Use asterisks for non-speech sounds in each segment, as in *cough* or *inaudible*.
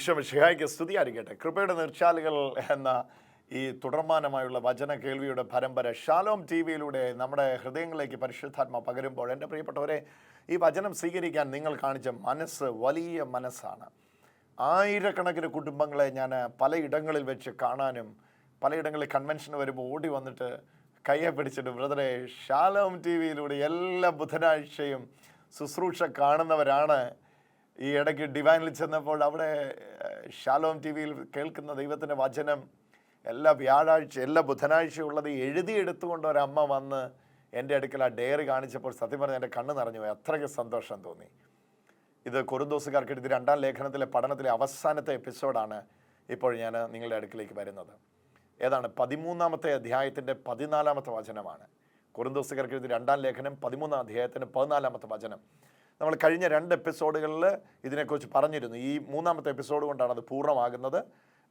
ഈശ്വമിഷിഹായ്ക്ക് സ്തുതിയായിരിക്കട്ടെ കൃപയുടെ നിർച്ചാലുകൾ എന്ന ഈ തുടർമാനമായുള്ള വചന കേൾവിയുടെ പരമ്പര ഷാലോം ടി വിയിലൂടെ നമ്മുടെ ഹൃദയങ്ങളിലേക്ക് പരിശുദ്ധാത്മ പകരുമ്പോൾ എന്റെ പ്രിയപ്പെട്ടവരെ ഈ വചനം സ്വീകരിക്കാൻ നിങ്ങൾ കാണിച്ച മനസ്സ് വലിയ മനസ്സാണ്. ആയിരക്കണക്കിന് കുടുംബങ്ങളെ ഞാൻ പലയിടങ്ങളിൽ വെച്ച് കാണാനും പലയിടങ്ങളിൽ കൺവെൻഷൻ വരുമ്പോൾ ഓടി വന്നിട്ട് കയ്യെ പിടിച്ചിട്ട് ബ്രദറെ ഷാലോം ടി വിയിലൂടെ എല്ലാ ബുധനാഴ്ചയും ശുശ്രൂഷ കാണുന്നവരാണ്. ഈ ഇടയ്ക്ക് ഡിവൈനിൽ ചെന്നപ്പോൾ അവിടെ ഷാലോം ടി വിയിൽ കേൾക്കുന്ന ദൈവത്തിന്റെ വചനം എല്ലാ വ്യാഴാഴ്ച എല്ലാ ബുധനാഴ്ചയും ഉള്ളത് എഴുതിയെടുത്തുകൊണ്ട് ഒരമ്മ വന്ന് എന്റെ അടുക്കൽ ആ ഡയറി കാണിച്ചപ്പോൾ സത്യം പറഞ്ഞാൽ എന്റെ കണ്ണ് നിറഞ്ഞു പോയി. അത്രയ്ക്ക് സന്തോഷം തോന്നി. ഇത് കുറുന്തോസുകാർക്ക് രണ്ടാം ലേഖനത്തിലെ പഠനത്തിലെ അവസാനത്തെ എപ്പിസോഡാണ് ഇപ്പോൾ ഞാൻ നിങ്ങളുടെ അടുക്കിലേക്ക് വരുന്നത്. ഏതാണ്? പതിമൂന്നാമത്തെ അധ്യായത്തിന്റെ പതിനാലാമത്തെ വചനമാണ്. കുറുന്തോസുകാർക്ക് എഴുതി രണ്ടാം ലേഖനം പതിമൂന്നാം അധ്യായത്തിന്റെ പതിനാലാമത്തെ വചനം. നമ്മൾ കഴിഞ്ഞ രണ്ട് എപ്പിസോഡുകളിൽ ഇതിനെക്കുറിച്ച് പറഞ്ഞിരുന്നു. ഈ മൂന്നാമത്തെ എപ്പിസോഡ് കൊണ്ടാണ് അത് പൂർണമാകുന്നത്.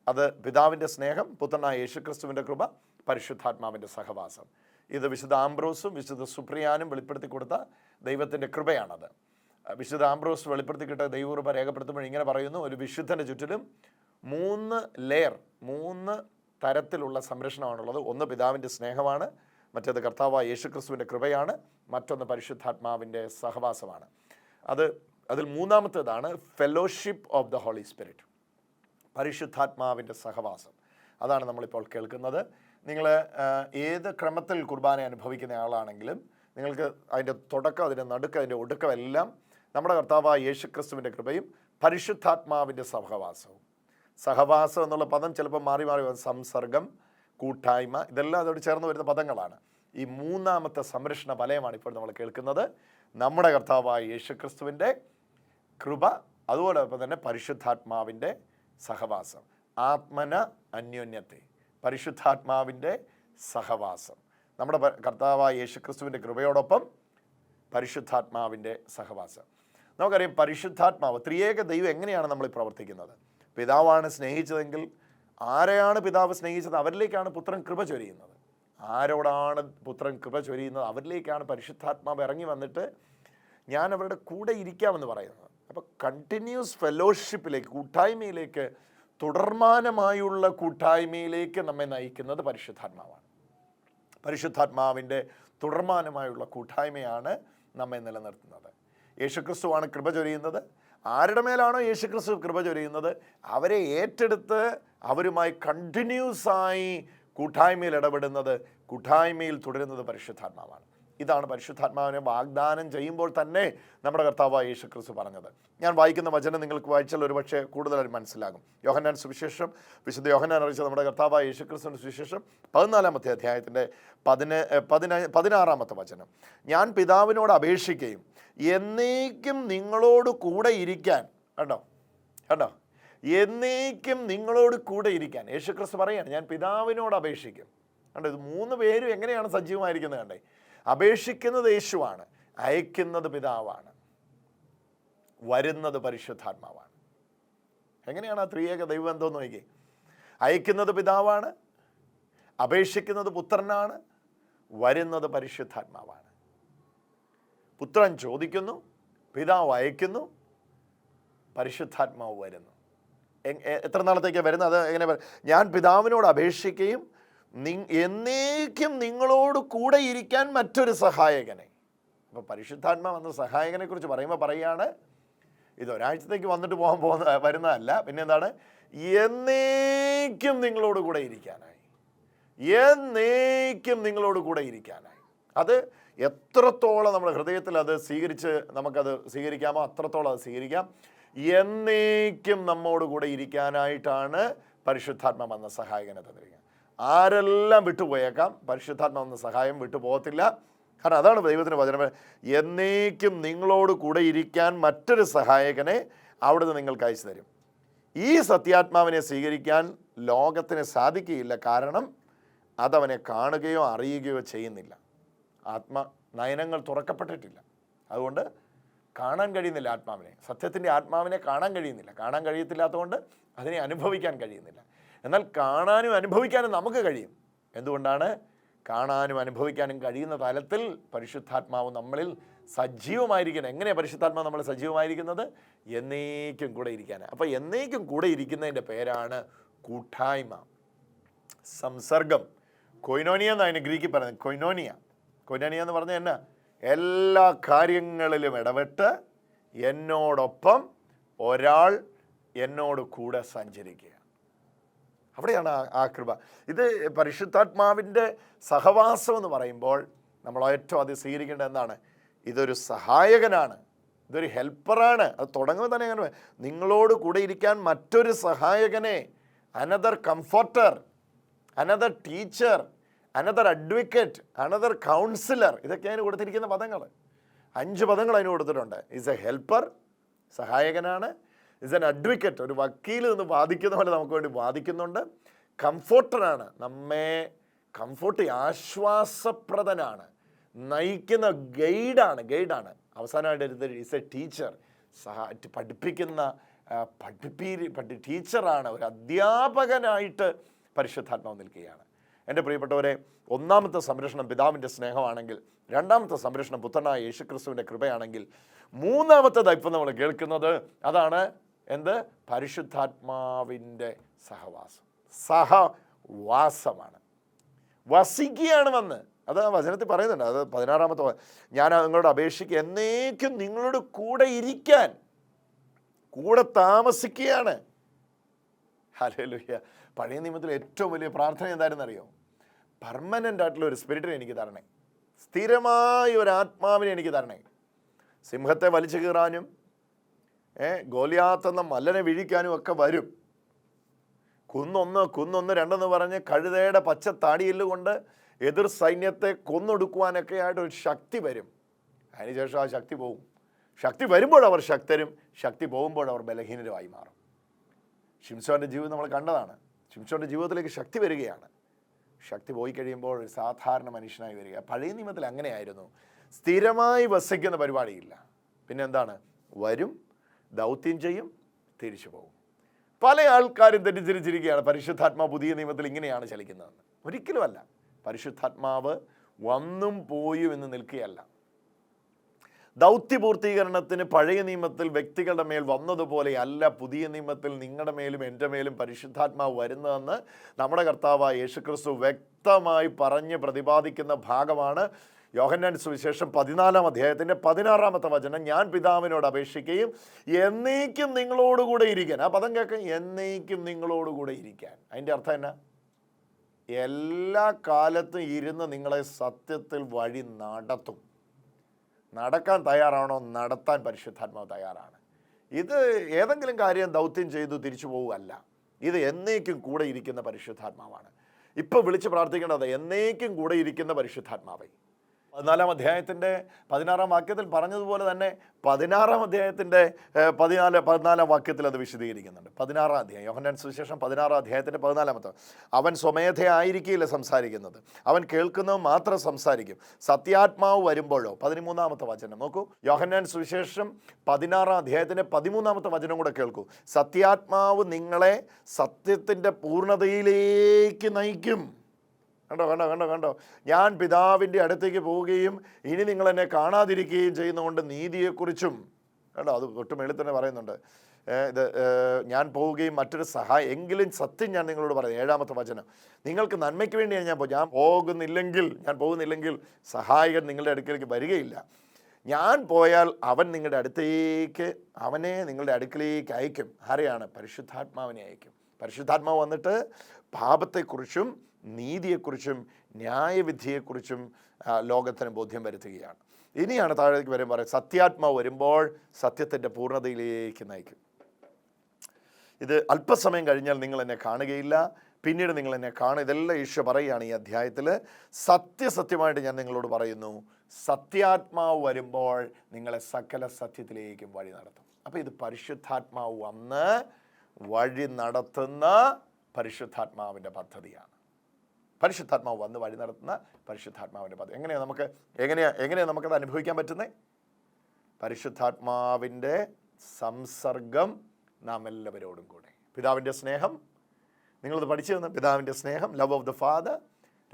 അത് പിതാവിന്റെ സ്നേഹം പുത്രനായ യേശുക്രിസ്തുവിന്റെ കൃപ പരിശുദ്ധാത്മാവിന്റെ സഹവാസം. ഇത് വിശുദ്ധ ആംബ്രോസും വിശുദ്ധ സുപ്രിയാനും വെളിപ്പെടുത്തി കൊടുത്ത ദൈവത്തിന്റെ കൃപയാണത്. വിശുദ്ധ ആംബ്രോസ് വെളിപ്പെടുത്തി കിട്ടിയ ദൈവകൃപ രേഖപ്പെടുത്തുമ്പോൾ ഇങ്ങനെ പറയുന്നു ഒരു വിശുദ്ധന്റെ ചുറ്റിലും മൂന്ന് ലെയർ മൂന്ന് തരത്തിലുള്ള സംരക്ഷണമാണുള്ളത്. ഒന്ന് പിതാവിന്റെ സ്നേഹമാണ് മറ്റേത് കർത്താവായ യേശുക്രിസ്തുവിന്റെ കൃപയാണ് മറ്റൊന്ന് പരിശുദ്ധാത്മാവിന്റെ സഹവാസമാണ്. അത് അതിൽ മൂന്നാമത്തേതാണ് fellowship of the Holy Spirit പരിശുദ്ധാത്മാവിന്റെ സഹവാസം. അതാണ് നമ്മളിപ്പോൾ കേൾക്കുന്നത്. നിങ്ങൾ ഏത് ക്രമത്തിൽ കുർബാന അനുഭവിക്കുന്ന ആളാണെങ്കിലും നിങ്ങൾക്ക് അതിന്റെ തുടക്കം അതിന്റെ നടുക്ക് അതിന്റെ ഒടുക്കം എല്ലാം നമ്മുടെ കർത്താവായ യേശുക്രിസ്തുവിന്റെ കൃപയും പരിശുദ്ധാത്മാവിന്റെ സഹവാസവും. സഹവാസം എന്നുള്ള പദം ചിലപ്പോൾ മാറി മാറി വരും സംസർഗം കൂട്ടായ്മ ഇതെല്ലാം അതോട് ചേർന്ന് വരുന്ന പദങ്ങളാണ്. ഈ മൂന്നാമത്തെ സംരക്ഷണ വലയമാണ് ഇപ്പോൾ നമ്മൾ കേൾക്കുന്നത്. നമ്മുടെ കർത്താവായ യേശുക്രിസ്തുവിന്റെ കൃപ അതോടൊപ്പം തന്നെ പരിശുദ്ധാത്മാവിന്റെ സഹവാസം. ആത്മന അന്യോന്യത്തെ പരിശുദ്ധാത്മാവിന്റെ സഹവാസം. നമ്മുടെ കർത്താവായ യേശുക്രിസ്തുവിന്റെ കൃപയോടൊപ്പം പരിശുദ്ധാത്മാവിന്റെ സഹവാസം. നമുക്കറിയാം പരിശുദ്ധാത്മാവ് ത്രിയേക ദൈവം എങ്ങനെയാണ് നമ്മൾ പ്രവർത്തിക്കുന്നത്? പിതാവാണ് സ്നേഹിച്ചതെങ്കിൽ ആരെയാണ് പിതാവ് സ്നേഹിച്ചത്? അവരിലേക്കാണ് പുത്രൻ കൃപ ചൊരിയുന്നത്. ആരോടാണ് പുത്രൻ കൃപ ചൊരിയുന്നത്? അവരിലേക്കാണ് പരിശുദ്ധാത്മാവ് ഇറങ്ങി വന്നിട്ട് ഞാൻ അവരുടെ കൂടെ ഇരിക്കാമെന്ന് പറയുന്നത്. അപ്പോൾ കണ്ടിന്യൂസ് ഫെലോഷിപ്പിലേക്ക് കൂട്ടായ്മയിലേക്ക് തുടർമാനമായുള്ള കൂട്ടായ്മയിലേക്ക് നമ്മെ നയിക്കുന്നത് പരിശുദ്ധാത്മാവാണ്. പരിശുദ്ധാത്മാവിന്റെ തുടർമാനമായുള്ള കൂട്ടായ്മയാണ് നമ്മെ നിലനിർത്തുന്നത്. യേശുക്രിസ്തുവാണ് കൃപ ചൊരിയുന്നത്. ആരുടെ മേലാണോ യേശുക്രിസ്തു കൃപ ചൊരിയുന്നത്? അവരെ ഏറ്റെടുത്ത് അവരുമായി കണ്ടിന്യൂസ് ആയി കൂട്ടായ്മയിൽ ഇടപെടുന്നത് കൂട്ടായ്മയിൽ തുടരുന്നത് പരിശുദ്ധാത്മാവാണ്. ഇതാണ് പരിശുദ്ധാത്മാവിനെ വാഗ്ദാനം ചെയ്യുമ്പോൾ തന്നെ നമ്മുടെ കർത്താവായ യേശുക്രിസ്തു പറഞ്ഞത്. ഞാൻ വായിക്കുന്ന വചനം നിങ്ങൾക്ക് വായിച്ചാൽ ഒരു പക്ഷേ കൂടുതലായി മനസ്സിലാകും. യോഹന്നാൻ സുവിശേഷം വിശുദ്ധ യോഹന്നാൻ അറിയിച്ച നമ്മുടെ കർത്താവായ യേശുക്രിസ്തുവിന്റെ സുവിശേഷം പതിനാലാമത്തെ അധ്യായത്തിന്റെ പതിന പതിന പതിനാറാമത്തെ വചനം. ഞാൻ പിതാവിനോട് അപേക്ഷിക്കുകയും എന്നേക്കും നിങ്ങളോട് കൂടെ ഇരിക്കാൻ കണ്ടോ? കണ്ടോ? എന്നേക്കും നിങ്ങളോട് കൂടെ ഇരിക്കാൻ. യേശുക്രിസ്തു പറയാണ് ഞാൻ പിതാവിനോട് അപേക്ഷിക്കും. കണ്ടോ ഇത് മൂന്ന് പേരും എങ്ങനെയാണ് സജീവമായിരിക്കുന്നത് കണ്ടേ? അപേക്ഷിക്കുന്നത് യേശുവാണ് അയക്കുന്നത് പിതാവാണ് വരുന്നത് പരിശുദ്ധാത്മാവാണ്. എങ്ങനെയാണ് ആ ത്രിയേക ദൈവം എന്ന് നോക്കി അയക്കുന്നത് പിതാവാണ് അപേക്ഷിക്കുന്നത് പുത്രനാണ് വരുന്നത് പരിശുദ്ധാത്മാവാണ്. പുത്രൻ ചോദിക്കുന്നു പിതാവ് അയക്കുന്നു പരിശുദ്ധാത്മാവ് വരുന്നു. എത്ര നാളത്തേക്കാണ് വരുന്നത്? അത് എങ്ങനെ ഞാൻ പിതാവിനോട് അപേക്ഷിക്കുകയും നി- എന്നേക്കും നിങ്ങളോട് കൂടെ ഇരിക്കാൻ മറ്റൊരു സഹായകനെ. അപ്പോൾ പരിശുദ്ധാത്മാ വന്ന സഹായകനെ കുറിച്ച് പറയുമ്പോൾ പറയുകയാണ് ഇത് ഒരാഴ്ചത്തേക്ക് വന്നിട്ട് പോകാൻ പോകുന്ന വരുന്നതല്ല. പിന്നെ എന്താണ്? എന്നേക്കും നിങ്ങളോട് കൂടെ ഇരിക്കാനായി. എന്നേക്കും നിങ്ങളോട് കൂടെ ഇരിക്കാനായി. അത് എത്രത്തോളം നമ്മുടെ ഹൃദയത്തിൽ അത് സ്വീകരിച്ച് നമുക്കത് സ്വീകരിക്കാമോ അത്രത്തോളം അത് സ്വീകരിക്കാം. എന്നേക്കും നമ്മോട് കൂടെ ഇരിക്കാനായിട്ടാണ് പരിശുദ്ധാത്മ വന്ന സഹായകനെ തന്നിരിക്കുന്നത്. ആരെല്ലാം വിട്ടുപോയേക്കാം പരിശുദ്ധാത്മ വന്ന സഹായം വിട്ടുപോകത്തില്ല. കാരണം അതാണ് ദൈവത്തിന് വചനം. എന്നേക്കും നിങ്ങളോട് കൂടെ ഇരിക്കാൻ മറ്റൊരു സഹായകനെ അവിടുന്ന് നിങ്ങൾക്ക് അയച്ചു തരും. ഈ സത്യാത്മാവിനെ സ്വീകരിക്കാൻ ലോകത്തിന് സാധിക്കുകയില്ല. കാരണം അതവനെ കാണുകയോ അറിയുകയോ ചെയ്യുന്നില്ല. ആത്മ നയനങ്ങൾ തുറക്കപ്പെട്ടിട്ടില്ല. അതുകൊണ്ട് കാണാൻ കഴിയുന്നില്ല ആത്മാവിനെ. സത്യത്തിന്റെ ആത്മാവിനെ കാണാൻ കഴിയുന്നില്ല. കാണാൻ കഴിയത്തില്ലാത്തതുകൊണ്ട് അതിനെ അനുഭവിക്കാൻ കഴിയുന്നില്ല. എന്നാൽ കാണാനും അനുഭവിക്കാനും നമുക്ക് കഴിയും. എന്തുകൊണ്ടാണ്? കാണാനും അനുഭവിക്കാനും കഴിയുന്ന തലത്തിൽ പരിശുദ്ധാത്മാവ് നമ്മളിൽ സജീവമായിരിക്കണം എങ്ങനെയാണ് പരിശുദ്ധാത്മാവ് നമ്മൾ സജീവമായിരിക്കുന്നത്? എന്നേക്കും കൂടെ ഇരിക്കാൻ അപ്പോൾ എന്നേക്കും കൂടെ ഇരിക്കുന്നതിന്റെ പേരാണ് കൂട്ടായ്മ. സംസർഗം. കൊയിനോനിയ എന്നാണ് ഗ്രീക്കിൽ പറയുന്നത്? കൊയിനോനിയ. കൊയിനോനിയ എന്ന് പറഞ്ഞാൽ എന്നാ? എല്ലാ കാര്യങ്ങളിലും ഇടപെട്ട് എന്നോടൊപ്പം ഒരാൾ എന്നോട് കൂടെ സഞ്ചരിക്കുക. അവിടെയാണ് ആ- കൃപ. ഇത് പരിശുദ്ധാത്മാവിന്റെ സഹവാസം എന്ന് പറയുമ്പോൾ നമ്മൾ ഏറ്റവും അത് സ്വീകരിക്കേണ്ടത് എന്താണ്? ഇതൊരു സഹായകനാണ്. ഇതൊരു ഹെൽപ്പറാണ്. അത് തുടങ്ങുമ്പോൾ തന്നെ അങ്ങനെ നിങ്ങളോട് കൂടെ ഇരിക്കാൻ മറ്റൊരു സഹായകനെ another comforter another teacher another advocate another counsellor ഇതൊക്കെ അതിന് കൊടുത്തിരിക്കുന്ന പദങ്ങൾ അഞ്ച് പദങ്ങൾ അതിന് കൊടുത്തിട്ടുണ്ട്. ഈസ് എ ഹെൽപ്പർ സഹായകനാണ്. ഇസ് എൻ അഡ്വക്കേറ്റ് ഒരു വക്കീൽ നിന്ന് വാദിക്കുന്ന പോലെ നമുക്ക് വേണ്ടി വാദിക്കുന്നുണ്ട്. കംഫോർട്ടറാണ് നമ്മെ കംഫോർട്ട് ആശ്വാസപ്രദനാണ്. നയിക്കുന്ന ഗൈഡാണ് ഗൈഡാണ്. അവസാനമായിട്ട് ഇസ് എ ടീച്ചർ സഹ പഠിപ്പിക്കുന്ന പഠിപ്പീ പഠി ടീച്ചറാണ് ഒരു അധ്യാപകനായിട്ട് പരിശുദ്ധാത്മാവ് നിൽക്കുകയാണ്. എന്റെ പ്രിയപ്പെട്ടവരെ ഒന്നാമത്തെ സംരക്ഷണം പിതാവിന്റെ സ്നേഹമാണെങ്കിൽ രണ്ടാമത്തെ സംരക്ഷണം പുത്രനായ യേശുക്രിസ്തുവിന്റെ കൃപയാണെങ്കിൽ മൂന്നാമത്തേത് ഇപ്പം നമ്മൾ കേൾക്കുന്നത് അതാണ് എന്ത്? പരിശുദ്ധാത്മാവിന്റെ സഹവാസം. സഹവാസമാണ്. വസിക്കുകയാണ് വന്ന് അത് വചനത്തിൽ പറയുന്നുണ്ട്. അത് പതിനാറാമത്തെ ഞാൻ നിങ്ങളോട് അപേക്ഷിക്കുക എന്നേക്കും നിങ്ങളോട് കൂടെ ഇരിക്കാൻ കൂടെ താമസിക്കുകയാണ്. ഹല്ലേലൂയ പഴയ നിയമത്തിൽ ഏറ്റവും വലിയ പ്രാർത്ഥന എന്തായിരുന്നു അറിയോ പെർമനന്റ് ആയിട്ടുള്ള ഒരു സ്പിരിറ്റിനെ എനിക്ക് തരണേ. സ്ഥിരമായ ഒരു ആത്മാവിനെ എനിക്ക് തരണേ. സിംഹത്തെ വലിച്ചു കീറാനും ഏ ഗോലിയാത്തെന്ന മല്ലനെ വിഴിക്കാനും ഒക്കെ വരും. കുന്നൊന്ന് കുന്നൊന്ന് രണ്ടെന്ന് പറഞ്ഞ് കഴുതയുടെ പച്ച താടിയെല്ല് കൊണ്ട് എതിർ സൈന്യത്തെ കൊന്നൊടുക്കുവാനൊക്കെ ആയിട്ട് ഒരു ശക്തി വരും. അതിനുശേഷം ആ ശക്തി പോകും. ശക്തി വരുമ്പോൾ അവർ ശക്തരും ശക്തി പോകുമ്പോൾ അവർ ബലഹീനരുമായി മാറും. ഷിംസോന്റെ ജീവിതം നമ്മൾ കണ്ടതാണ്. ഷിംസോന്റെ ജീവിതത്തിലേക്ക് ശക്തി വരികയാണ്. ശക്തി പോയി കഴിയുമ്പോൾ ഒരു സാധാരണ മനുഷ്യനായി വരിക. പഴയ നിയമത്തിൽ അങ്ങനെയായിരുന്നു. സ്ഥിരമായി വസിക്കുന്ന പരിപാടിയില്ല. പിന്നെ എന്താണ്? വരും ദൗത്യം ചെയ്യും തിരിച്ചു പോകും. പല ആൾക്കാരും തെറ്റിദ്ധരിച്ചിരിക്കുകയാണ്. പരിശുദ്ധാത്മാവ് പുതിയ നിയമത്തിൽ ഇങ്ങനെയാണ് ചലിക്കുന്നതെന്ന്. ഒരിക്കലുമല്ല. പരിശുദ്ധാത്മാവ് വന്നും പോയും എന്ന് നിൽക്കുകയല്ല. ദൗത്യപൂർത്തീകരണത്തിന് പഴയ നിയമത്തിൽ വ്യക്തികളുടെ മേൽ വന്നതുപോലെ അല്ല പുതിയ നിയമത്തിൽ നിങ്ങളുടെ മേലും എന്റെ മേലും പരിശുദ്ധാത്മാവ് വരുന്നതെന്ന് നമ്മുടെ കർത്താവായ യേശുക്രിസ്തു വ്യക്തമായി പറഞ്ഞ് പ്രതിപാദിക്കുന്ന ഭാഗമാണ് യോഹന്നാൻ സുവിശേഷം പതിനാലാം അധ്യായത്തിന്റെ പതിനാറാമത്തെ വചനം. ഞാൻ പിതാവിനോട് അപേക്ഷിക്കുകയും എന്നേക്കും നിങ്ങളോടുകൂടെ ഇരിക്കാൻ. ആ പദം കേൾക്കാൻ. എന്നേക്കും നിങ്ങളോടുകൂടെ ഇരിക്കാൻ. അതിന്റെ അർത്ഥം എന്നാ? എല്ലാ കാലത്തും ഇരുന്ന് നിങ്ങളെ സത്യത്തിൽ വഴി നടത്തും. നടക്കാൻ തയ്യാറാണോ? നടത്താൻ പരിശുദ്ധാത്മാവ് തയ്യാറാണ്. ഇത് ഏതെങ്കിലും കാര്യം ദൗത്യം ചെയ്തു തിരിച്ചു പോവുകയല്ല. ഇത് എന്നേക്കും കൂടെ ഇരിക്കുന്ന പരിശുദ്ധാത്മാവാണ്. ഇപ്പോൾ വിളിച്ച് പ്രാർത്ഥിക്കേണ്ടത് എന്നേക്കും കൂടെ ഇരിക്കുന്ന പരിശുദ്ധാത്മാവേ. പതിനാലാം അധ്യായത്തിന്റെ പതിനാറാം വാക്യത്തിൽ പറഞ്ഞതുപോലെ തന്നെ പതിനാറാം അധ്യായത്തിന്റെ പതിനാല് പതിനാലാം വാക്യത്തിൽ അത് വിശദീകരിക്കുന്നുണ്ട്. പതിനാറാം അധ്യായം യോഹന്നാൻ സുവിശേഷം പതിനാറാം അധ്യായത്തിന്റെ പതിനാലാമത്തെ അവൻ സ്വമേധയായിരിക്കില്ല സംസാരിക്കുന്നത്. അവൻ കേൾക്കുന്നത് മാത്രം സംസാരിക്കും. സത്യാത്മാവ് വരുമ്പോഴോ? പതിമൂന്നാമത്തെ വചനം നോക്കൂ. യോഹന്നാൻ സുവിശേഷം പതിനാറാം അധ്യായത്തിന്റെ പതിമൂന്നാമത്തെ വചനം കൂടെ കേൾക്കൂ. സത്യാത്മാവ് നിങ്ങളെ സത്യത്തിന്റെ പൂർണതയിലേക്ക് നയിക്കും. കണ്ടോ കണ്ടോ കണ്ടോ കണ്ടോ? ഞാൻ പിതാവിന്റെ അടുത്തേക്ക് പോവുകയും ഇനി നിങ്ങൾ എന്നെ കാണാതിരിക്കുകയും ചെയ്യുന്നതുകൊണ്ട് നീതിയെക്കുറിച്ചും കണ്ടോ അത് ഒട്ടും മേളിൽ തന്നെ പറയുന്നുണ്ട്. ഇത് ഞാൻ പോവുകയും മറ്റൊരു സഹായം എങ്കിലും സത്യം ഞാൻ നിങ്ങളോട് പറയുന്നത് ഏഴാമത്തെ വചനം. നിങ്ങൾക്ക് നന്മയ്ക്ക് വേണ്ടിയാണ് ഞാൻ ഞാൻ പോകുന്നില്ലെങ്കിൽ ഞാൻ പോകുന്നില്ലെങ്കിൽ സഹായകൻ നിങ്ങളുടെ അടുക്കലേക്ക് വരികയില്ല. ഞാൻ പോയാൽ അവൻ നിങ്ങളുടെ അടുത്തേക്ക് അവനെ നിങ്ങളുടെ അടുക്കലേക്ക് അയക്കും. ആരെയാണ്? പരിശുദ്ധാത്മാവിനെ അയക്കും. പരിശുദ്ധാത്മാവ് വന്നിട്ട് പാപത്തെക്കുറിച്ചും നീതിയെക്കുറിച്ചും ന്യായവിധിയെക്കുറിച്ചും ലോകത്തിന് ബോധ്യം വരുത്തുകയാണ്. ഇനിയാണ് താഴേക്ക് വരെ പറയുന്നത് സത്യാത്മാവ് വരുമ്പോൾ സത്യത്തിന്റെ പൂർണതയിലേക്ക് നയിക്കും. ഇത് അല്പസമയം കഴിഞ്ഞാൽ നിങ്ങൾ എന്നെ കാണുകയില്ല. പിന്നീട് നിങ്ങൾ എന്നെ കാണും. ഇതെല്ലാം ഈശോ പറയുകയാണ് ഈ അധ്യായത്തിൽ. സത്യസത്യമായിട്ട് ഞാൻ നിങ്ങളോട് പറയുന്നു സത്യാത്മാവ് വരുമ്പോൾ നിങ്ങളെ സകല സത്യത്തിലേക്കും വഴി നടത്തും. അപ്പോൾ ഇത് പരിശുദ്ധാത്മാവ് വന്ന് വഴി നടത്തുന്ന പരിശുദ്ധാത്മാവിന്റെ പദ്ധതിയാണ്. പരിശുദ്ധാത്മാവ് വന്ന് വഴി നടത്തുന്ന പരിശുദ്ധാത്മാവിന്റെ പദം. എങ്ങനെയാണ് നമുക്ക് എങ്ങനെയാണ് എങ്ങനെയാണ് നമുക്കത് അനുഭവിക്കാൻ പറ്റുന്നത് പരിശുദ്ധാത്മാവിന്റെ സംസർഗം നാം എല്ലാവരോടും കൂടെ. പിതാവിന്റെ സ്നേഹം നിങ്ങളത് പഠിച്ചു തന്ന പിതാവിന്റെ സ്നേഹം love of the father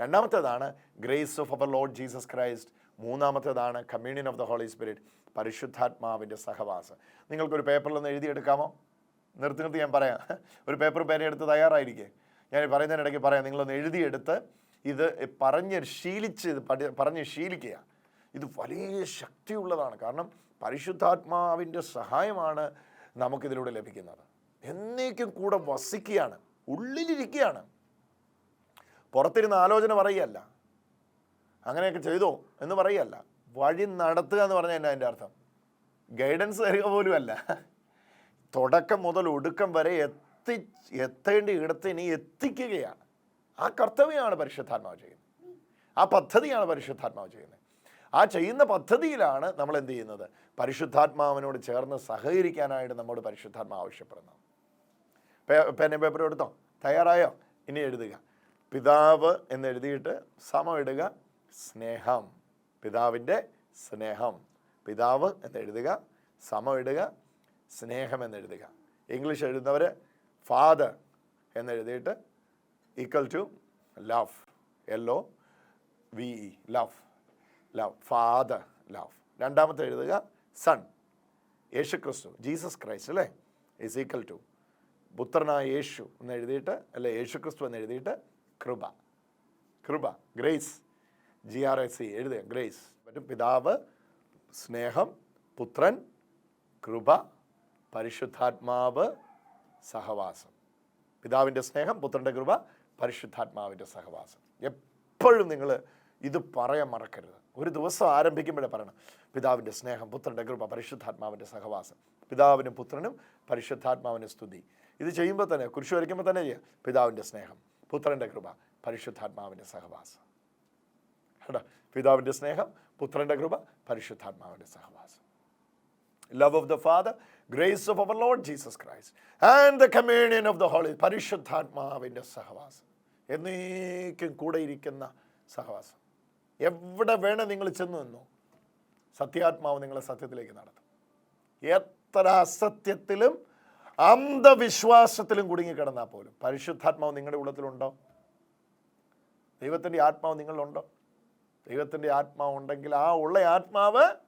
രണ്ടാമത്തേതാണ് grace of our Lord Jesus Christ മൂന്നാമത്തേതാണ് communion of the Holy Spirit പരിശുദ്ധാത്മാവിന്റെ സഹവാസം. നിങ്ങൾക്കൊരു പേപ്പറിൽ ഒന്ന് എഴുതിയെടുക്കാമോ? നിർത്തി നിർത്തി ഞാൻ പറയാം. ഒരു പേപ്പർ പേരെടുത്ത് തയ്യാറായിരിക്കേ? ഞാൻ പറയുന്നതിനിടയ്ക്ക് പറയാം. നിങ്ങളൊന്ന് എഴുതിയെടുത്ത് ഇത് പറഞ്ഞ് ശീലിച്ച് ഇത് പഠി പറഞ്ഞ് ശീലിക്കുക. ഇത് വലിയ ശക്തിയുള്ളതാണ്. കാരണം പരിശുദ്ധാത്മാവിന്റെ സഹായമാണ് നമുക്കിതിലൂടെ ലഭിക്കുന്നത്. എന്നേക്കും കൂടെ വസിക്കുകയാണ്. ഉള്ളിലിരിക്കുകയാണ്. പുറത്തിരുന്ന് ആലോചന പറയുകയല്ല. അങ്ങനെയൊക്കെ ചെയ്തോ എന്ന് പറയുകയല്ല. വഴി നടത്തുക എന്ന് പറഞ്ഞാൽ എന്നാ അതിന്റെ അർത്ഥം? ഗൈഡൻസ് തരിക പോലുമല്ല. തുടക്കം മുതൽ ഒടുക്കം വരെ എത്തി എത്തേണ്ട ഇടത്ത് ഇനി എത്തിക്കുകയാണ്. ആ കർത്തവ്യമാണ് പരിശുദ്ധാത്മാവ് ചെയ്യുന്നത്. ആ പദ്ധതിയാണ് പരിശുദ്ധാത്മാവ് ചെയ്യുന്നത്. ആ ചെയ്യുന്ന പദ്ധതിയിലാണ് നമ്മൾ എന്ത് ചെയ്യുന്നത്? പരിശുദ്ധാത്മാവിനോട് ചേർന്ന് സഹകരിക്കാനായിട്ട് നമ്മോട് പരിശുദ്ധാത്മാവ് ആവശ്യപ്പെടുന്നത് പേ- പേപ്പർ എടുത്തോ? തയ്യാറായോ? ഇനി എഴുതുക. പിതാവ് എന്ന് എഴുതിയിട്ട് സമം ഇടുക. സ്നേഹം. പിതാവിന്റെ സ്നേഹം. പിതാവ് എന്ന് എഴുതുക. സമം ഇടുക. സ്നേഹം എന്ന് എഴുതുക. ഇംഗ്ലീഷ് എഴുതുന്നവർ father എന്നെഴുതിയിട്ട് equal to love L O V E love love father love രണ്ടാമത്തെ എഴുതുക son Yesu Kristu Jesus Christ അല്ലേ? ഇസ് ഈക്വൽ ടു പുത്രനായ യേശു എന്ന് എഴുതിയിട്ട് അല്ലെ യേശു ക്രിസ്തു എന്ന് എഴുതിയിട്ട് കൃപ. കൃപ grace G R S C എഴുതുക ഗ്രേസ് മറ്റും പിതാവ് സ്നേഹം പുത്രൻ കൃപ പരിശുദ്ധാത്മാവ് സഹവാസം. പിതാവിന്റെ സ്നേഹം പുത്രന്റെ കൃപ പരിശുദ്ധാത്മാവിന്റെ സഹവാസം. എപ്പോഴും നിങ്ങൾ ഇത് പറയാൻ മറക്കരുത്. ഒരു ദിവസം ആരംഭിക്കുമ്പോഴേ പറയണം പിതാവിന്റെ സ്നേഹം പുത്രന്റെ കൃപ പരിശുദ്ധാത്മാവിന്റെ സഹവാസം. പിതാവിനും പുത്രനും പരിശുദ്ധാത്മാവിന്റെ സ്തുതി. ഇത് ചെയ്യുമ്പോൾ തന്നെ കുരിശ് വരയ്ക്കുമ്പോൾ തന്നെ ചെയ്യാം. പിതാവിന്റെ സ്നേഹം പുത്രന്റെ കൃപ പരിശുദ്ധാത്മാവിന്റെ സഹവാസം. കേട്ടോ? പിതാവിന്റെ സ്നേഹം പുത്രന്റെ കൃപ പരിശുദ്ധാത്മാവിന്റെ സഹവാസം. Love of the father grace of our lord Jesus Christ and the communion of the holy പരിശുദ്ധാത്മാവിന്റെ സഹവാസം. എന്നേക്കും കൂടെ ഇരിക്കുന്ന സഹവാസം. എവിടെ വേണം നിങ്ങൾ ചെന്നു നിന്നു. സത്യാത്മാവ് നിങ്ങളെ സത്യത്തിലേക്ക് നടത്തും. എത്ര അസത്യത്തിലും അന്ധവിശ്വാസത്തിലും കുടുങ്ങിക്കിടന്നാൽ പോലും പരിശുദ്ധാത്മാവ് നിങ്ങളുടെ ഉള്ളത്തിലുണ്ടോ? ദൈവത്തിന്റെ ആത്മാവ് നിങ്ങളിലുണ്ടോ? ദൈവത്തിന്റെ ആത്മാവ് ഉണ്ടെങ്കിൽ ആ ഉള്ള ആത്മാവ്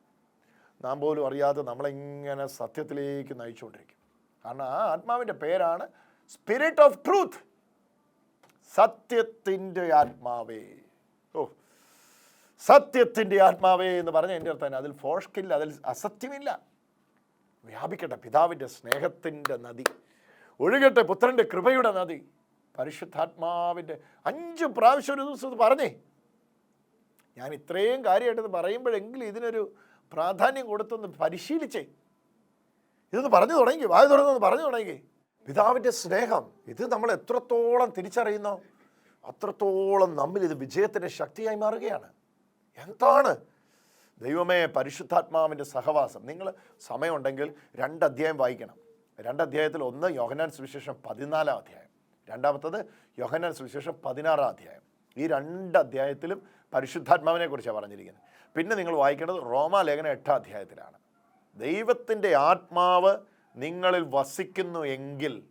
നാം പോലും അറിയാതെ നമ്മളിങ്ങനെ സത്യത്തിലേക്ക് നയിച്ചുകൊണ്ടിരിക്കും. കാരണം ആ ആത്മാവിന്റെ പേരാണ് സ്പിരിറ്റ് ഓഫ് ട്രൂത്ത് സത്യത്തിന്റെ ആത്മാവേ. ഓ സത്യത്തിന്റെ ആത്മാവേ എന്ന് പറഞ്ഞ എന്റെ അർത്ഥം അതിൽ ഫോഷ്കില്ല അതിൽ അസത്യമില്ല. വ്യാപിക്കട്ടെ പിതാവിന്റെ സ്നേഹത്തിന്റെ നദി. ഒഴുകട്ടെ പുത്രന്റെ കൃപയുടെ നദി. പരിശുദ്ധാത്മാവിന്റെ അഞ്ച് പ്രാവശ്യം ഒരു ദിവസം പറഞ്ഞേ. ഞാൻ ഇത്രയും കാര്യമായിട്ടത് പറയുമ്പോഴെങ്കിലും ഇതിനൊരു പ്രാധാന്യം കൊടുത്തൊന്ന് പരിശീലിച്ചേ. ഇതൊന്ന് പറഞ്ഞു തുടങ്ങി വായ തുറന്നൊന്ന് പറഞ്ഞു തുടങ്ങി. പിതാവിന്റെ സ്നേഹം ഇത് നമ്മൾ എത്രത്തോളം തിരിച്ചറിയുന്നോ? അത്രത്തോളം നമ്മിൽ ഇത് വിജയത്തിന്റെ ശക്തിയായി മാറുകയാണ്. എന്താണ്? ദൈവമേ പരിശുദ്ധാത്മാവിന്റെ സഹവാസം. നിങ്ങൾ സമയമുണ്ടെങ്കിൽ രണ്ട് അധ്യായം വായിക്കണം. രണ്ട് അധ്യായത്തിൽ ഒന്ന് യോഹനാൻ സുവിശേഷം പതിനാലാം അധ്യായം. രണ്ടാമത്തത് യോഹനാൻ സുവിശേഷം പതിനാറാം അധ്യായം. ഈ രണ്ട് അധ്യായത്തിലും പരിശുദ്ധാത്മാവിനെ കുറിച്ചാണ് പറഞ്ഞിരിക്കുന്നത്. പിന്നെ നിങ്ങൾ വായിക്കേണ്ടത് റോമാലേഖന എട്ടാം അധ്യായത്തിലാണ്. ദൈവത്തിന്റെ ആത്മാവ് നിങ്ങളിൽ വസിക്കുന്നു എങ്കിൽ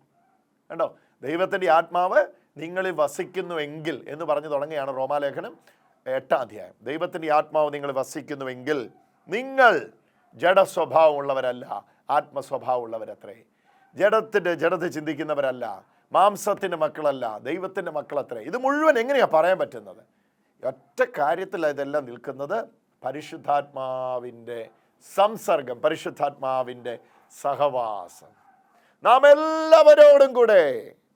കണ്ടോ? ദൈവത്തിന്റെ ആത്മാവ് നിങ്ങളിൽ വസിക്കുന്നു എങ്കിൽ എന്ന് പറഞ്ഞു തുടങ്ങിയാണ് റോമാലേഖനം എട്ടാം അധ്യായം. ദൈവത്തിന്റെ ആത്മാവ് നിങ്ങൾ വസിക്കുന്നുവെങ്കിൽ നിങ്ങൾ ജഡസ്വഭാവമുള്ളവരല്ല ആത്മസ്വഭാവമുള്ളവരത്രേ. ജഡത്തിന്റെ ജഡത്തെ ചിന്തിക്കുന്നവരല്ല മാംസത്തിന്റെ മക്കളല്ല ദൈവത്തിന്റെ മക്കളത്രേ. ഇത് മുഴുവൻ എങ്ങനെയാണ് പറയാൻ പറ്റുന്നത്? ഒറ്റ കാര്യത്തിൽ ഇതെല്ലാം നിൽക്കുന്നത്. പരിശുദ്ധാത്മാവിന്റെ സംസർഗം പരിശുദ്ധാത്മാവിന്റെ സഹവാസം. നാം എല്ലാവരോടും കൂടെ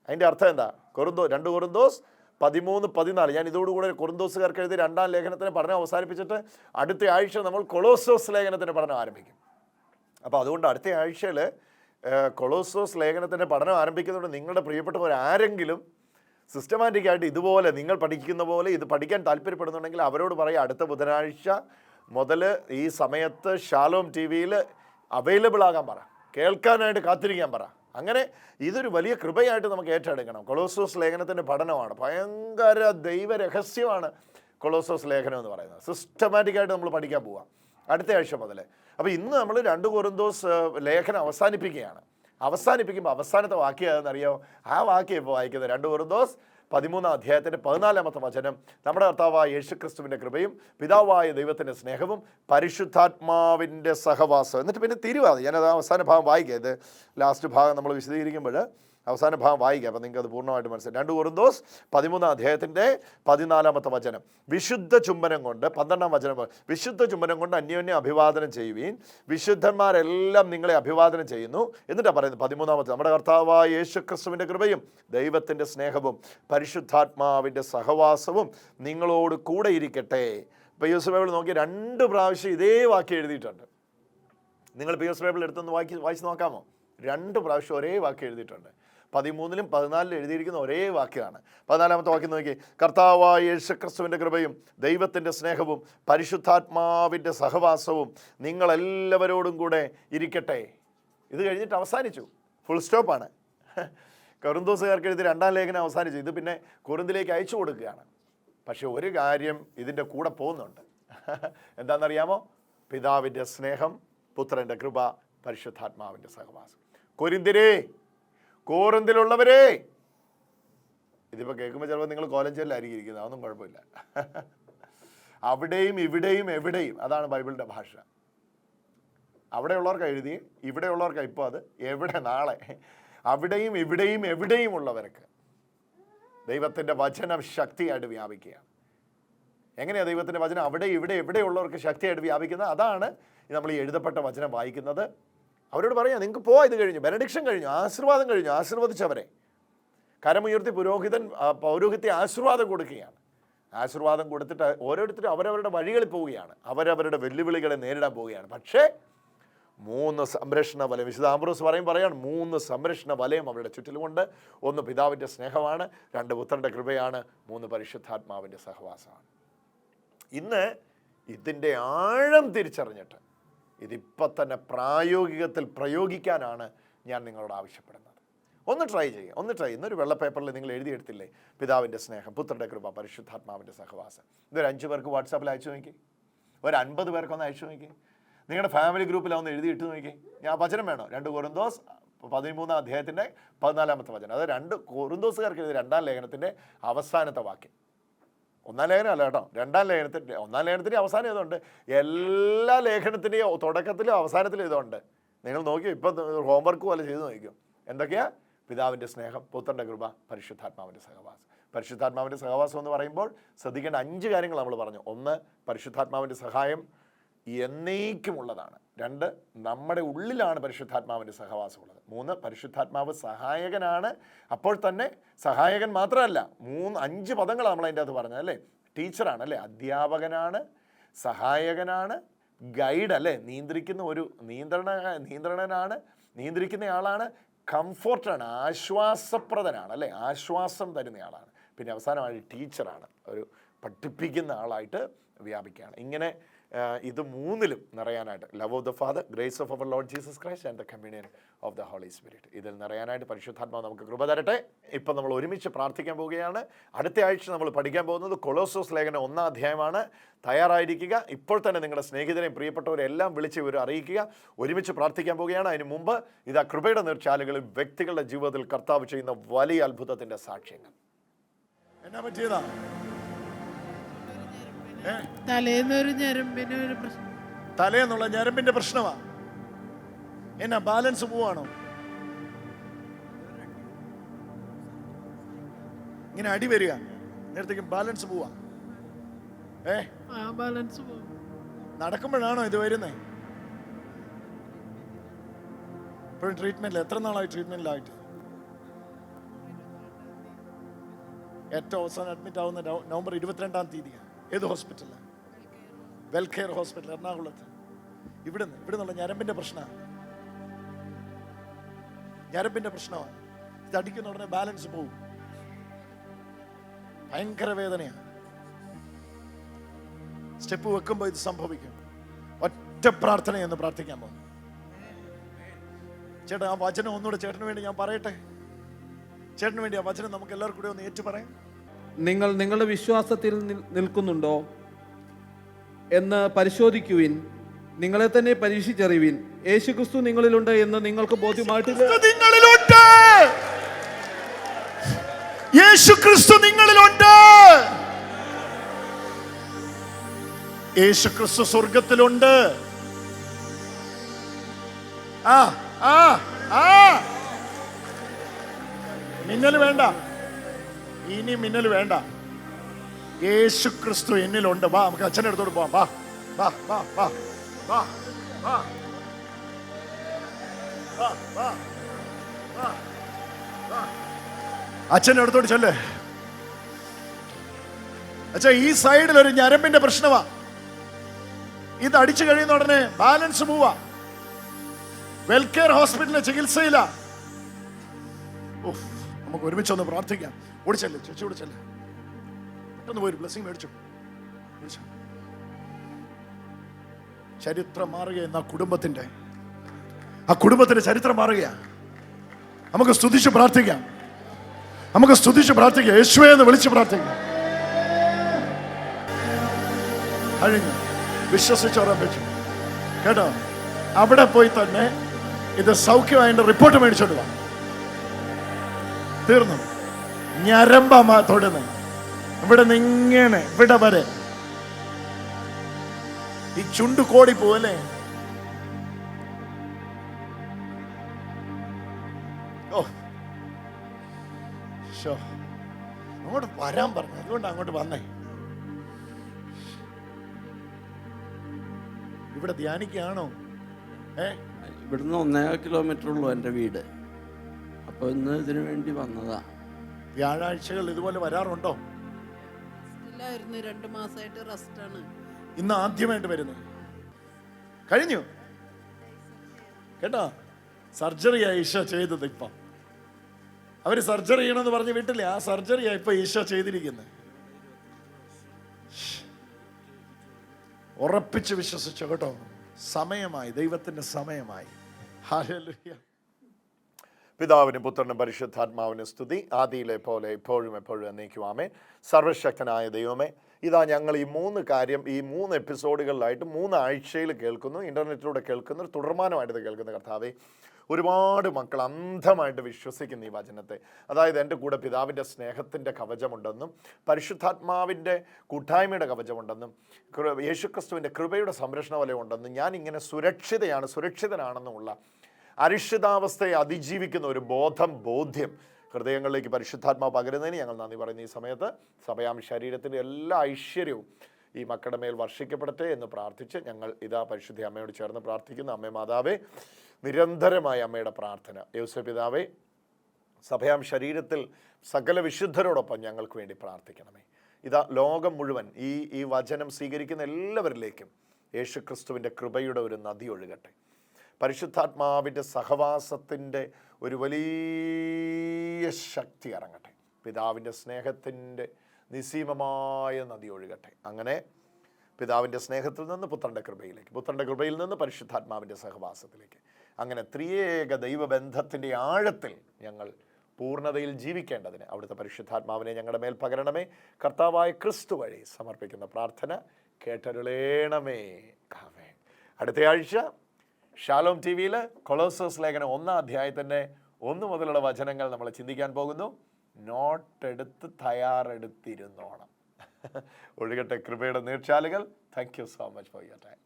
അതിന്റെ അർത്ഥം എന്താ? കൊറുന്തോ രണ്ട് കൊറുന്തോസ് പതിമൂന്ന് പതിനാല്. ഞാൻ ഇതോടുകൂടെ കൊറുന്തോസുകാർക്ക് എഴുതി രണ്ടാം ലേഖനത്തിന് പഠനം അവസാനിപ്പിച്ചിട്ട് അടുത്ത ആഴ്ച നമ്മൾ കൊളോസോസ് ലേഖനത്തിന്റെ പഠനം ആരംഭിക്കും. അപ്പോൾ അതുകൊണ്ട് അടുത്ത ആഴ്ചയിൽ കൊളോസോസ് ലേഖനത്തിന്റെ പഠനം ആരംഭിക്കുന്നതുകൊണ്ട് നിങ്ങളുടെ പ്രിയപ്പെട്ടവർ ആരെങ്കിലും സിസ്റ്റമാറ്റിക് ആയിട്ട് ഇതുപോലെ നിങ്ങൾ പഠിക്കുന്ന പോലെ ഇത് പഠിക്കാൻ താല്പര്യപ്പെടുന്നുണ്ടെങ്കിൽ അവരോട് പറയാം അടുത്ത ബുധനാഴ്ച മുതൽ ഈ സമയത്ത് ഷാലോം ടി വിയിൽ അവൈലബിൾ ആകാൻ പറ കേൾക്കാനായിട്ട് കാത്തിരിക്കാൻ പറ. അങ്ങനെ ഇതൊരു വലിയ കൃപയായിട്ട് നമുക്ക് ഏറ്റെടുക്കണം. കൊളോസോസ് ലേഖനത്തിന്റെ പഠനമാണ്. ഭയങ്കര ദൈവരഹസ്യമാണ് കൊളോസോസ് ലേഖനം എന്ന് പറയുന്നത്. സിസ്റ്റമാറ്റിക്കായിട്ട് നമ്മൾ പഠിക്കാൻ പോവാം. അടുത്ത ആഴ്ച മുതൽ അപ്പോൾ ഇന്ന് നമ്മൾ രണ്ട് കൊറിന്തോസ് ലേഖനം അവസാനിപ്പിക്കുകയാണ്. അവസാനിപ്പിക്കുമ്പോൾ അവസാനത്തെ വാക്യം ഏതെന്നറിയോ ആ വാക്യം ഇപ്പോൾ വായിക്കുന്നത് രണ്ട് കുറുന്തോസ് പതിമൂന്നാം അധ്യായത്തിന്റെ പതിനാലാമത്തെ വചനം. നമ്മുടെ കർത്താവായ യേശുക്രിസ്തുവിന്റെ കൃപയും പിതാവായ ദൈവത്തിന്റെ സ്നേഹവും പരിശുദ്ധാത്മാവിന്റെ സഹവാസം എന്നിട്ട് പിന്നെ തിരുവാതെ. ഞാനത് അവസാന ഭാഗം വായിക്കാം. ഇത് ലാസ്റ്റ് ഭാഗം നമ്മൾ വിശദീകരിക്കുമ്പോൾ അവസാന ഭാഗം വായിക്കുക അപ്പം നിങ്ങൾക്ക് അത് പൂർണമായിട്ട് മനസ്സിലായി. രണ്ട് കുറുന്തോസ് പതിമൂന്നാം അദ്ദേഹത്തിന്റെ പതിനാലാമത്തെ വചനം. വിശുദ്ധ ചുംബനം കൊണ്ട് പന്ത്രണ്ടാം വചനം വിശുദ്ധ ചുംബനം കൊണ്ട് അന്യോന്യം അഭിവാദനം ചെയ്യുവീൻ. വിശുദ്ധന്മാരെല്ലാം നിങ്ങളെ അഭിവാദനം ചെയ്യുന്നു. എന്നിട്ടാണ് പറയുന്നത് പതിമൂന്നാമത്തെ. നമ്മുടെ കർത്താവായ യേശു ക്രിസ്തുവിന്റെ കൃപയും ദൈവത്തിന്റെ സ്നേഹവും പരിശുദ്ധാത്മാവിന്റെ സഹവാസവും നിങ്ങളോട് കൂടെ ഇരിക്കട്ടെ. ഇപ്പോൾ യൂസ് ബൈബിൾ നോക്കി രണ്ട് പ്രാവശ്യം ഇതേ വാക്യം എഴുതിയിട്ടുണ്ട്. നിങ്ങൾ പി എസ് ബൈബിൾ എടുത്തൊന്ന് വായിച്ച് വായിച്ച് നോക്കാമോ? രണ്ട് പ്രാവശ്യം ഒരേ വാക്ക് എഴുതിയിട്ടുണ്ട്. പതിമൂന്നിലും പതിനാലിലും എഴുതിയിരിക്കുന്ന ഒരേ വാക്യമാണ് പതിനാലാമത്തെ വാക്യം നോക്കി കർത്താവായ യേശുക്രിസ്തുവിന്റെ കൃപയും ദൈവത്തിന്റെ സ്നേഹവും പരിശുദ്ധാത്മാവിന്റെ സഹവാസവും നിങ്ങളെല്ലാവരോടും കൂടെ ഇരിക്കട്ടെ. ഇത് കഴിഞ്ഞിട്ട് അവസാനിച്ചു. ഫുൾ സ്റ്റോപ്പാണ് കൊറിന്തോസുകാർക്ക് എഴുതി രണ്ടാം ലേഖനം അവസാനിച്ചു. ഇത് പിന്നെ കൊറിന്തിലേക്ക് അയച്ചു കൊടുക്കുകയാണ്. പക്ഷെ ഒരു കാര്യം ഇതിന്റെ കൂടെ പോകുന്നുണ്ട്. എന്താണെന്നറിയാമോ? പിതാവിന്റെ സ്നേഹം പുത്രന്റെ കൃപ പരിശുദ്ധാത്മാവിന്റെ സഹവാസം. കൊരിന്തിരേ കോറിന്തിലുള്ളവരെ ഇതിപ്പോൾ കേൾക്കുമ്പോൾ ചിലപ്പോൾ നിങ്ങൾ കോലഞ്ചേരിലായിരിക്കും ഇരിക്കുന്നത്. അതൊന്നും കുഴപ്പമില്ല. അവിടെയും ഇവിടെയും എവിടെയും അതാണ് ബൈബിളിന്റെ ഭാഷ. അവിടെയുള്ളവർക്ക് എഴുതി ഇവിടെയുള്ളവർക്ക് ഇപ്പോൾ അത് എവിടെ നാളെ. അവിടെയും ഇവിടെയും എവിടെയും ഉള്ളവർക്ക് ദൈവത്തിന്റെ വചനം ശക്തിയായിട്ട് വ്യാപിക്കുകയാണ്. എങ്ങനെയാണ് ദൈവത്തിന്റെ വചനം? അവിടെ ഇവിടെ എവിടെയുള്ളവർക്ക് ശക്തിയായിട്ട് വ്യാപിക്കുന്നത്? അതാണ് നമ്മൾ ഈ എഴുതപ്പെട്ട വചനം വായിക്കുന്നത്. അവരോട് പറയാം നിങ്ങൾക്ക് പോവാ ഇത് കഴിഞ്ഞു. ബെനഡിക്ഷൻ കഴിഞ്ഞു ആശീർവാദം കഴിഞ്ഞു ആശീർവദിച്ചവരെ. കരമുയർത്തി പുരോഹിതൻ പൗരോഹിത്യ ആശീർവാദം കൊടുക്കുകയാണ്. ആശീർവാദം കൊടുത്തിട്ട് ഓരോരുത്തരും അവരവരുടെ വഴികളിൽ പോവുകയാണ്. അവരവരുടെ വെല്ലുവിളികളെ നേരിടാൻ പോവുകയാണ്. പക്ഷേ മൂന്ന് സംരക്ഷണ വലയം വിശുദ്ധ ആംബ്രോസ് പറയും പറയാണ് മൂന്ന് സംരക്ഷണ വലയം അവരുടെ ചുറ്റിലുമുണ്ട്. ഒന്ന് പിതാവിന്റെ സ്നേഹമാണ് രണ്ട് പുത്രന്റെ കൃപയാണ് മൂന്ന് പരിശുദ്ധാത്മാവിന്റെ സഹവാസമാണ്. ഇന്ന് ഇതിന്റെ ആഴം തിരിച്ചറിഞ്ഞിട്ട് ഇതിപ്പോൾ തന്നെ പ്രായോഗികത്തിൽ പ്രയോഗിക്കാനാണ് ഞാൻ നിങ്ങളോട് ആവശ്യപ്പെടുന്നത്. ഒന്ന് ട്രൈ ചെയ്യുക ഒന്ന് ട്രൈ ഇന്നൊരു വെള്ള പേപ്പറിൽ നിങ്ങൾ എഴുതിയെടുത്തില്ലേ? പിതാവിന്റെ സ്നേഹം പുത്രന്റെ കൃപ പരിശുദ്ധാത്മാവിന്റെ സഹവാസം. ഇതൊരു അഞ്ച് പേർക്ക് വാട്സാപ്പിൽ അയച്ചു നോക്കി ഒരു അൻപത് പേർക്കൊന്ന് അയച്ചു നോക്കി നിങ്ങളുടെ ഫാമിലി ഗ്രൂപ്പിൽ ഒന്ന് എഴുതിയിട്ട് നോക്കി ഞാൻ വചനം വേണോ? രണ്ട് കൊറിന്തോസ് പതിമൂന്നാം അധ്യായത്തിന്റെ പതിനാലാമത്തെ വചനം. അത് രണ്ട് കൊറിന്തോസുകാർക്ക് എഴുതിയ രണ്ടാം ലേഖനത്തിന്റെ അവസാനത്തെ വാക്യം. ഒന്നാം ലേഖനം അല്ല കേട്ടോ. രണ്ടാം ലേഖനത്തിന്റെ ഒന്നാം ലേഖനത്തിന്റെ അവസാനം ഇതുണ്ട്. എല്ലാ ലേഖനത്തിന്റെയും തുടക്കത്തിലും അവസാനത്തിലും ഇതുണ്ട്. നിങ്ങൾ നോക്കിയോ ഇപ്പം ഹോംവർക്ക് പോലെ ചെയ്ത് നോക്കിയോ. എന്തൊക്കെയാ? പിതാവിന്റെ സ്നേഹം പുത്രന്റെ കൃപ പരിശുദ്ധാത്മാവിന്റെ സഹവാസം. പരിശുദ്ധാത്മാവിന്റെ സഹവാസം എന്ന് പറയുമ്പോൾ ശ്രദ്ധിക്കേണ്ട അഞ്ച് കാര്യങ്ങൾ നമ്മൾ പറഞ്ഞു. ഒന്ന് പരിശുദ്ധാത്മാവിന്റെ സഹായം എന്നേക്കുമുള്ളതാണ്. രണ്ട് നമ്മുടെ ഉള്ളിലാണ് പരിശുദ്ധാത്മാവിന്റെ സഹവാസമുള്ളത്. മൂന്ന് പരിശുദ്ധാത്മാവ് സഹായകനാണ്. അപ്പോൾ തന്നെ സഹായകൻ മാത്രമല്ല മൂന്ന് അഞ്ച് പദങ്ങൾ നമ്മൾ അതിന്റെ അകത്ത് പറഞ്ഞത് അല്ലേ? ടീച്ചറാണ് അല്ലേ? അധ്യാപകനാണ് സഹായകനാണ് ഗൈഡ് അല്ലേ? നിയന്ത്രിക്കുന്ന ഒരു നിയന്ത്രണ നിയന്ത്രണനാണ് നിയന്ത്രിക്കുന്ന ആളാണ് കംഫോർട്ടാണ് ആശ്വാസപ്രദനാണ് അല്ലേ? ആശ്വാസം തരുന്നയാളാണ്. പിന്നെ അവസാനമായി ടീച്ചറാണ് ഒരു പഠിപ്പിക്കുന്ന ആളായിട്ട് വ്യാപിക്കുകയാണ്. ഇങ്ങനെ ഇത് മൂന്നിലും നിറയാനായിട്ട് love of the father grace of our lord Jesus Christ and the communion of the holy spirit ഇതിൽ നിറയാനായിട്ട് പരിശുദ്ധാത്മാവ് നമുക്ക് കൃപ തരട്ടെ. ഇപ്പം നമ്മൾ ഒരുമിച്ച് പ്രാർത്ഥിക്കാൻ പോവുകയാണ്. അടുത്ത ആഴ്ച നമ്മൾ പഠിക്കാൻ പോകുന്നത് കൊളോസോസ് ലേഖന ഒന്നാം അധ്യായമാണ്. തയ്യാറായിരിക്കുക. ഇപ്പോൾ തന്നെ നിങ്ങളുടെ സ്നേഹിതരെയും പ്രിയപ്പെട്ടവരെ എല്ലാം വിളിച്ച് ഇവർ അറിയിക്കുക. ഒരുമിച്ച് പ്രാർത്ഥിക്കാൻ പോവുകയാണ്. അതിന് മുമ്പ് ഇതാ കൃപയുടെ നീർച്ചാലുകളിൽ വ്യക്തികളുടെ ജീവിതത്തിൽ കർത്താവ് ചെയ്യുന്ന വലിയ അത്ഭുതത്തിന്റെ സാക്ഷ്യങ്ങൾ. എന്നാ പറ്റിയതാ? ഞരമ്പിന് ഒരു പ്രശ്നം. തലേന്നുള്ള ഞരമ്പിന്റെ പ്രശ്നമാ. എന്നാ ബാലൻസ് പോവാണോ? ഇങ്ങനെ അടി വരിക. നേരത്തേക്കും ബാലൻസ് പോവാ. ഏ? ബാലൻസ് നടക്കുമ്പോഴാണോ ഇത് വരുന്നേ? ഇപ്പോഴും ട്രീറ്റ്മെന്റിൽ എത്ര നാളായി ട്രീറ്റ്മെന്റിലായിട്ട് ഏറ്റവും അവസാനം അഡ്മിറ്റ് ആവുന്ന നവ- നവംബർ ഇരുപത്തിരണ്ടാം തീയതിയാണ്. ഏത് ഹോസ്പിറ്റലാണ് വെൽ കെയർ ഹോസ്പിറ്റൽ എറണാകുളത്ത്. ഇവിടുന്ന് ഇവിടെ നിന്നുള്ള ഞരമ്പിന്റെ പ്രശ്നമാണ് ഞരമ്പിന്റെ പ്രശ്നമാണ് ഇത് അടിക്കുന്ന ഉടനെ ബാലൻസ് പോവും. ഭയങ്കര വേദനയാണ് സ്റ്റെപ്പ് വെക്കുമ്പോൾ ഇത് സംഭവിക്കും. ഒറ്റ പ്രാർത്ഥന എന്ന് പ്രാർത്ഥിക്കാൻ പോകും ചേട്ടാ ആ വചനം ഒന്നുകൂടെ ചേട്ടന് വേണ്ടി ഞാൻ പറയട്ടെ? ചേട്ടന് വേണ്ടി ആ വചനം നമുക്ക് എല്ലാവർക്കും കൂടെ ഒന്ന് ഏറ്റു പറയാം നിങ്ങൾ നിങ്ങളുടെ വിശ്വാസത്തിൽ നിൽ- നിൽക്കുന്നുണ്ടോ? എന്ന് പരിശോധിക്കുവിൻ. നിങ്ങളെ തന്നെ പരീക്ഷിച്ചറിവിൻ. യേശുക്രിസ്തു നിങ്ങളിലുണ്ട് എന്ന് നിങ്ങൾക്ക് ബോധ്യമായിട്ടില്ല. നിങ്ങളിലുണ്ട്. യേശു ക്രിസ്തു നിങ്ങളിലുണ്ട്. യേശു ക്രിസ്തു സ്വർഗത്തിലുണ്ട് ആ ആ ആ. മിന്നൽ വേണ്ട. ഇനി മിന്നൽ വേണ്ട. യേശു ക്രിസ്തു എന്നിലുണ്ട്. വാ നമുക്ക് അച്ഛന്റെ അടുത്തോട്ട് പോവാം. വാ വാ വാ വാ വാ വാ. അച്ഛന്റെ അടുത്തോട്ട് ചെല്ലേ. അച്ഛാ ഈ സൈഡിൽ ഒരു ഞരമ്പിന്റെ പ്രശ്നമാ. ഇത് അടിച്ചു കഴിയുന്ന ഉടനെ ബാലൻസ് പോവാ. വെൽക്കെയർ ഹോസ്പിറ്റലിലെ ചികിത്സയില്ല നമുക്ക് ഒരുമിച്ച് ഒന്ന് പ്രാർത്ഥിക്കാം. ഓടിച്ചല്ലേ ചേച്ചി ഓടിച്ചല്ലേ. പെട്ടെന്ന് പോയി മേടിച്ചു. മേടിച്ചു. ചരിത്രം മാറുക എന്ന കുടുംബത്തിന്റെ. ആ കുടുംബത്തിന്റെ ചരിത്രം മാറുകയാ. നമുക്ക് സ്തുതിച്ച് പ്രാർത്ഥിക്കാം. നമുക്ക് സ്തുതിച്ച് പ്രാർത്ഥിക്കാം. യേശുവേ എന്ന് വിളിച്ച് പ്രാർത്ഥിക്കാം. കഴിഞ്ഞു. വിശ്വസിച്ചുറപ്പിച്ചു കേട്ടോ? അവിടെ പോയി തന്നെ ഇത് സൗഖ്യമായിട്ട് റിപ്പോർട്ട് മേടിച്ചോണ്ട് വാ. തീർന്നു. ഞരമ്പ തൊടുന്നത് ഇവിടെ ഇങ്ങനെ ഇവിടെ വരെ. ഈ ചുണ്ടു കോടി പോലെ ഓ. അങ്ങോട്ട് വരാൻ പറഞ്ഞു. അതുകൊണ്ട് അങ്ങോട്ട് വന്നേ. ഇവിടെ ധ്യാനിക്കുകയാണോ? ഏ? ഇവിടുന്ന് ഒന്നേകാൽ കിലോമീറ്റർ ഉള്ളൂ എന്റെ വീട്. അപ്പോൾ ഇന്ന് ഇതിനു വേണ്ടി വന്നതാ. വ്യാഴാഴ്ചകൾ ഇതുപോലെ വരാറുണ്ടോ? ഇല്ലായിരുന്നു രണ്ട് മാസമായിട്ട് റെസ്റ്റാണ്. ഇന്ന് ആദ്യമായിട്ട് വരുന്നത് കഴിഞ്ഞു? കേട്ടോ? സർജറിയാ ഈശോ ചെയ്തത് ഇപ്പൊ. അവർ സർജറി ചെയ്യണമെന്ന് പറഞ്ഞ് വീട്ടില്ലേ? ആ സർജറിയാ ഇപ്പൊ ഈശോ ചെയ്തിരിക്കുന്നത് ഉറപ്പിച്ച് വിശ്വസിച്ചു കേട്ടോ? സമയമായി ദൈവത്തിന്റെ സമയമായി. ഹല്ലേലൂയ. പിതാവിനും പുത്രനും പരിശുദ്ധാത്മാവിനും സ്തുതി. ആദിയിലെ പോലെ ഇപ്പോഴും എപ്പോഴും എന്നേക്കുവാമേ സർവശക്തനായ ദൈവമേ ഇതാ ഞങ്ങൾ ഈ മൂന്ന് കാര്യം ഈ മൂന്ന് എപ്പിസോഡുകളിലായിട്ട് മൂന്ന് ആഴ്ചയിൽ കേൾക്കുന്നു ഇന്റർനെറ്റിലൂടെ കേൾക്കുന്നു തുടർമാനമായിട്ട് കേൾക്കുന്ന കർത്താവെ ഒരുപാട് മക്കൾ അന്ധമായിട്ട് വിശ്വസിക്കുന്ന ഈ വചനത്തെ. അതായത് എന്റെ കൂടെ പിതാവിന്റെ സ്നേഹത്തിന്റെ കവചമുണ്ടെന്നും പരിശുദ്ധാത്മാവിന്റെ കൂട്ടായ്മയുടെ കവചമുണ്ടെന്നും യേശുക്രിസ്തുവിന്റെ കൃപയുടെ സംരക്ഷണ വലയുണ്ടെന്നും ഞാൻ ഇങ്ങനെ സുരക്ഷിതയാണ് സുരക്ഷിതനാണെന്നുമുള്ള അരിഷിതാവസ്ഥയെ അതിജീവിക്കുന്ന ഒരു ബോധം ബോധ്യം ഹൃദയങ്ങളിലേക്ക് പരിശുദ്ധാത്മാവ് പകരുന്നതിന് ഞങ്ങൾ നന്ദി പറയുന്ന ഈ സമയത്ത്. സഭയാം ശരീരത്തിന്റെ എല്ലാ ഐശ്വര്യവും ഈ മക്കളുടെ മേൽ വർഷിക്കപ്പെടട്ടെ എന്ന് പ്രാർത്ഥിച്ച് ഞങ്ങൾ ഇതാ പരിശുദ്ധി അമ്മയോട് ചേർന്ന് പ്രാർത്ഥിക്കുന്നു. അമ്മേ മാതാവേ നിരന്തരമായ അമ്മയുടെ പ്രാർത്ഥന. യോസഫ് പിതാവേ സഭയാം ശരീരത്തിൽ സകല വിശുദ്ധരോടൊപ്പം ഞങ്ങൾക്ക് വേണ്ടി പ്രാർത്ഥിക്കണമേ. ഇതാ ലോകം മുഴുവൻ ഈ ഈ വചനം സ്വീകരിക്കുന്ന എല്ലാവരിലേക്കും യേശുക്രിസ്തുവിന്റെ കൃപയുടെ ഒരു നദി ഒഴുകട്ടെ. പരിശുദ്ധാത്മാവിന്റെ സഹവാസത്തിന്റെ ഒരു വലിയ ശക്തി ഇറങ്ങട്ടെ പിതാവിന്റെ സ്നേഹത്തിന്റെ നിസീമമായ നദി ഒഴുകട്ടെ. അങ്ങനെ പിതാവിന്റെ സ്നേഹത്തിൽ നിന്ന് പുത്രന്റെ കൃപയിലേക്ക് പുത്രന്റെ കൃപയിൽ നിന്ന് പരിശുദ്ധാത്മാവിന്റെ സഹവാസത്തിലേക്ക്. അങ്ങനെ ത്രിയേക ദൈവബന്ധത്തിന്റെ ആഴത്തിൽ ഞങ്ങൾ പൂർണതയിൽ ജീവിക്കേണ്ടതിന് അവിടുത്തെ പരിശുദ്ധാത്മാവിനെ ഞങ്ങളുടെ മേൽ പകരണമേ. കർത്താവായ ക്രിസ്തു വഴി സമർപ്പിക്കുന്ന പ്രാർത്ഥന കേട്ടരുളേണമേ. അടുത്ത ആഴ്ച ഷാലോം ടി വിയിൽ കൊളോസസ് ലേഖനം ഒന്നാം അധ്യായത്തിന്റെ ഒന്ന് മുതലുള്ള വചനങ്ങൾ നമ്മൾ ചിന്തിക്കാൻ പോകുന്നു. നോട്ടെടുത്ത് തയ്യാറെടുത്തിരുന്നോണം. *laughs* ഒഴുകട്ടെ കൃപയുടെ നീർച്ചാലുകൾ. Thank you so much for your time